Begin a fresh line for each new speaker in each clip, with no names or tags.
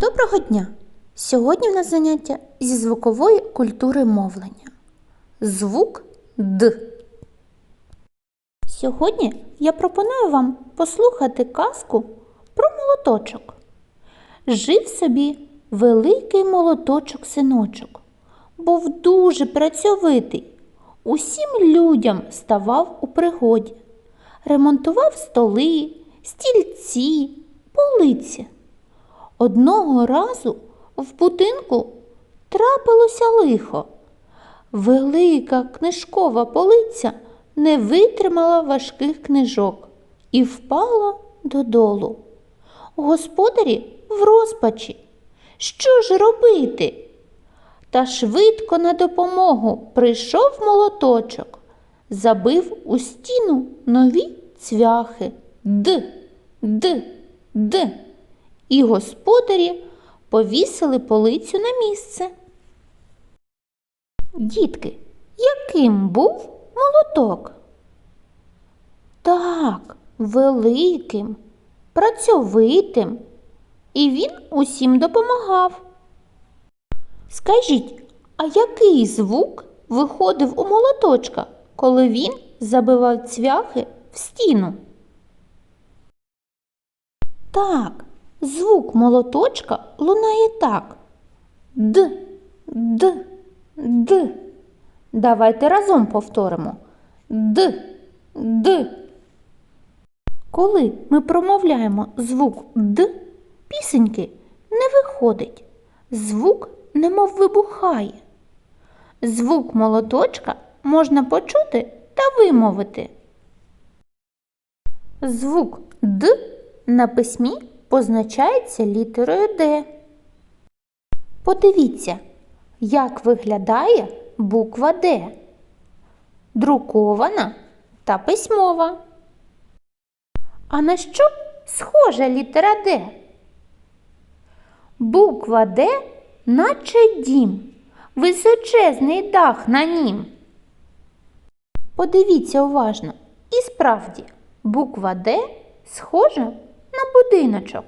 Доброго дня! Сьогодні в нас заняття зі звукової культури мовлення. Звук Д. Сьогодні я пропоную вам послухати казку про молоточок. Жив собі великий молоточок синочок, був дуже працьовитий. Усім людям ставав у пригоді, ремонтував столи, стільці, полиці. Одного разу в будинку трапилося лихо. Велика книжкова полиця не витримала важких книжок і впала додолу. Господарі в розпачі. Що ж робити? Та швидко на допомогу прийшов молоточок, забив у стіну нові цвяхи Д, Д, Д. І господарі повісили полицю на місце. Дітки, яким був молоток? Так, великим, працьовитим, і він усім допомагав. Скажіть, а який звук виходив у молоточка, коли він забивав цвяхи в стіну? Так, звук молоточка лунає так. Д, д, д. Давайте разом повторимо. Д, д. Коли ми промовляємо звук Д, пісеньки не виходить. Звук немов вибухає. Звук молоточка можна почути та вимовити. Звук Д на письмі позначається літерою Д. Подивіться, як виглядає буква Д. Друкована та письмова. А на що схожа літера Д? Буква Д, наче дім, височезний дах на нім. Подивіться уважно. І справді, буква Д схожа будиночок.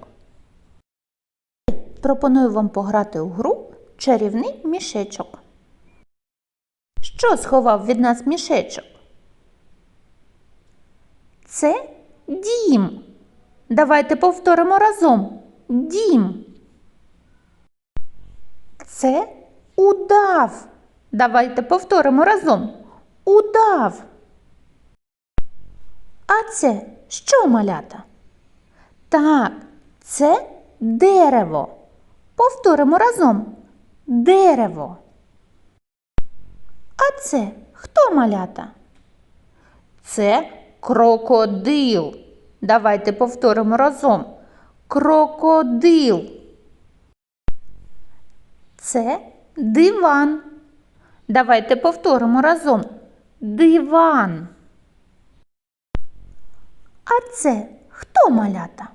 Пропоную вам пограти у гру чарівний мішечок. Що сховав від нас мішечок? Це дім. Давайте повторимо разом. Дім. Це удав. Давайте повторимо разом. Удав. А це що малята? Так, це дерево. Повторимо разом. Дерево. А це хто малята? Це крокодил. Давайте повторимо разом. Крокодил. Це диван. Давайте повторимо разом. Диван. А це хто малята?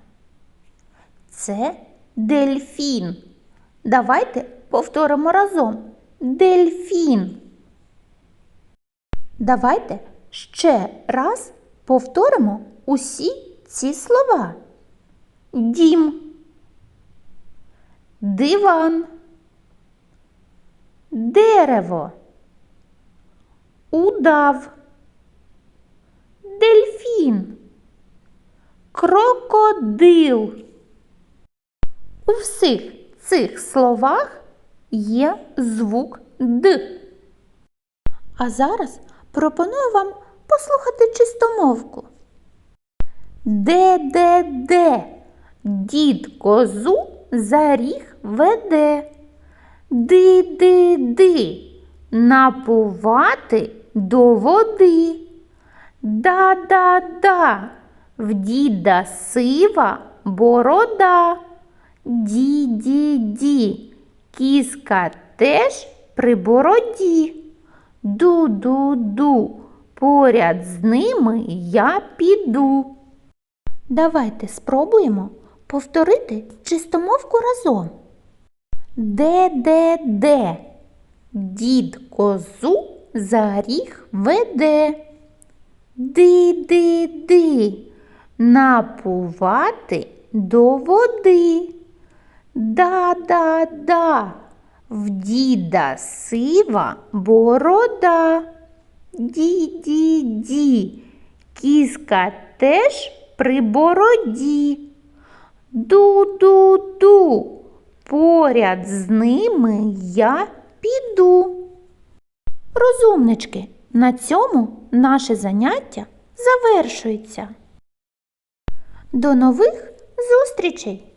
Це дельфін. Давайте повторимо разом. Дельфін. Давайте ще раз повторимо усі ці слова. Дім, диван, дерево, удав, дельфін, крокодил. У всіх цих словах є звук Д. А зараз пропоную вам послухати чистомовку. Де, де, де дід козу за ріг веде. Ди, ди, ди, напувати до води. Да, да, да, в діда сива борода. Ді, ді, ді, кіска теж при бороді. Ду, ду, ду, поряд з ними я піду. Давайте спробуємо повторити чистомовку разом. Де, де, де, дід козу за ріг веде. Ди, ди, ди, напувати до води. Да-да-да, в діда сива борода. Ді-ді-ді, кіска теж при бороді. Ду-ду-ду, поряд з ними я піду. Розумнички, на цьому наше заняття завершується. До нових зустрічей!